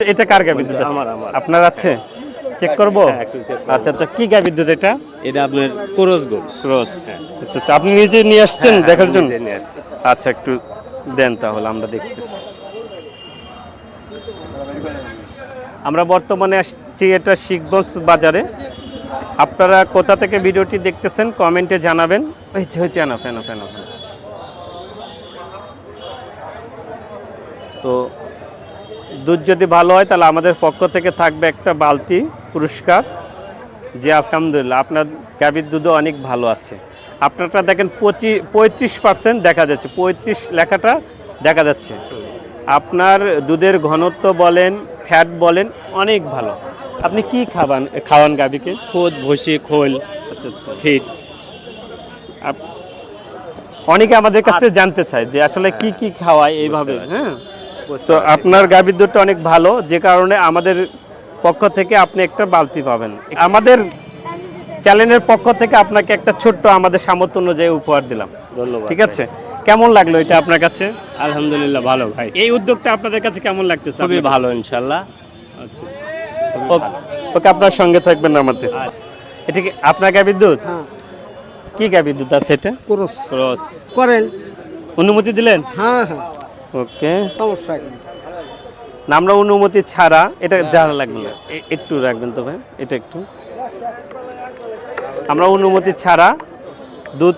এটা কার গাভী দুধ আমার, আমার। আপনার আছে? চেক করব? হ্যাঁ। আচ্ছা আচ্ছা কি গাভীর দুধ এটা? এটা আপনার কোরস গোল ক্রস। আচ্ছা আচ্ছা আপনি নিজে নিয়ে আসছেন দেখার জন্য। আচ্ছা একটু দেন তাহলে আমরা দেখতেছি। আমরা বর্তমানে আসছি এটা শিখগঞ্জ বাজারে। আপনারা কোথা থেকে ভিডিওটি দেখতেছেন কমেন্টে জানাবেন। হয়েছে হয়েছে এনাফ এনাফ এনাফ তো দুধ যদি ভালো হয় তাহলে আমাদের পক্ষ থেকে থাকবে একটা বালতি পুরস্কার। যে আলহামদুলিল্লাহ আপনার গাভীর দুধও অনেক ভালো আছে। আপনারটা দেখেন পঁচিশ পঁয়ত্রিশ পার্সেন্ট দেখা যাচ্ছে পঁয়ত্রিশ লেখাটা দেখা যাচ্ছে। আপনার দুধের ঘনত্ব বলেন ফ্যাট বলেন অনেক ভালো। আপনি কি খাবান খাওয়ান গাভীকে? খোদ ভসি খোল আচ্ছা আচ্ছা। ফিট। অনেকে আমাদের কাছ থেকে জানতে চায় যে আসলে কি কি খাওয়ায় এইভাবে হ্যাঁ? তো আপনার গাভীর দুধটা অনেক ভালো যে কারণে আমাদের পক্ষ থেকে আপনি একটা বালতি পাবেন। আমাদের চ্যানেলের পক্ষ থেকে আপনাকে একটা ছোট্ট আমাদের সামর্থ্য অনুযায়ী উপহার দিলাম। ধন্যবাদ ঠিক আছে? কেমন লাগল এটা আপনার কাছে? আলহামদুলিল্লাহ ভালো ভাই। এই উদ্যোগটা আপনাদের কাছে কেমন লাগতেছে খুবই ভালো ইনশাল্লাহ। আচ্ছা, আচ্ছা। ওকে আপনার সঙ্গে থাকবেন আমাদের। এটা কি আপনার গাভীর দুধ? হ্যাঁ। কি গাভীর দুধ আছে এটা? ক্রস। ক্রস। করেন অনুমতি দিলেন? হ্যাঁ হ্যাঁ। ওকে। সমস্যা কি? না, আমরা অনুমতি ছাড়া এটা জানা লাগবে না। একটু রাখবেন তো ভাই এটা একটু। আমরা অনুমতি ছাড়া দুধ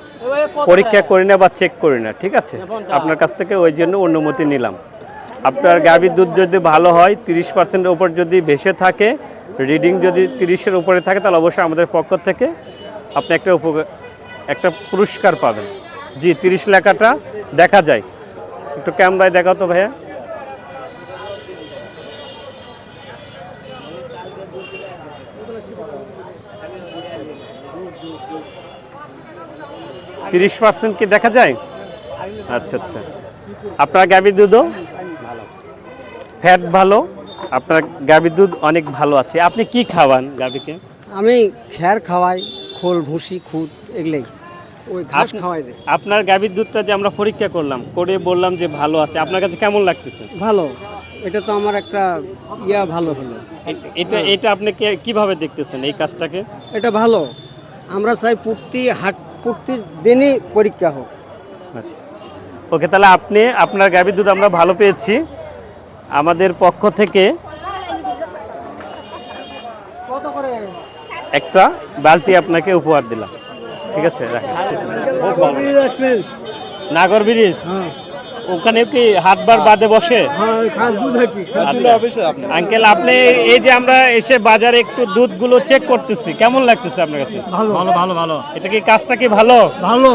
পরীক্ষা করি না বা চেক করি না ঠিক আছে? আপনার কাছ থেকে ওই জন্য অনুমতি নিলাম। আপনার গাভীর দুধ যদি ভালো হয় তিরিশ পার্সেন্টের উপর যদি ভেসে থাকে রিডিং যদি তিরিশের উপরে থাকে তাহলে অবশ্যই আমাদের পক্ষ থেকে আপনি একটা উপকার একটা পুরস্কার পাবেন। জি তিরিশ লেখাটা দেখা যায়। একটু ক্যামেরায় দেখাও তো ভাইয়া। তিরিশ পার্সেন্ট কি দেখা যায়? আচ্ছা আচ্ছা। আপনার গাভীর দুধও? ফ্যাট ভালো। আপনার গাভীর দুধ অনেক ভালো আছে। আপনি কি খাওয়ান গাভীকে? আমি খ্যার খাওয়াই, খোল, ভুসি, খুদ, এগুলোই। ওই ঘাস খাওয়াই দেয়। আপনার গাভীর দুধটা যে আমরা পরীক্ষা করলাম করে বললাম যে ভালো আছে আপনার কাছে কেমন লাগতেছে? ভালো। এটা তো আমার একটা ইয়া ভালো হলো। এটা এটা আপনি কীভাবে দেখতেছেন এই কাজটাকে? এটা ভালো। আমরা চাই প্রতি হাট প্রতি দিনই পরীক্ষা হোক। আচ্ছা। ওকে তাহলে আপনি আপনার গাভীর দুধ আমরা ভালো পেয়েছি। আমাদের পক্ষ থেকে একটা বালতি আপনাকে উপহার দিলাম। ঠিক আছে রাখেন। নাগর ব্রিজ? ওখানে কি হাটবার বাদে বসে? আঙ্কেল আপনি এই যে আমরা এসে বাজারে একটু দুধগুলো চেক করতেছি কেমন লাগতেছে আপনার কাছে? ভালো। ভালো ভালো ভালো। এটা কি কাজটা কি ভালো? ভালো।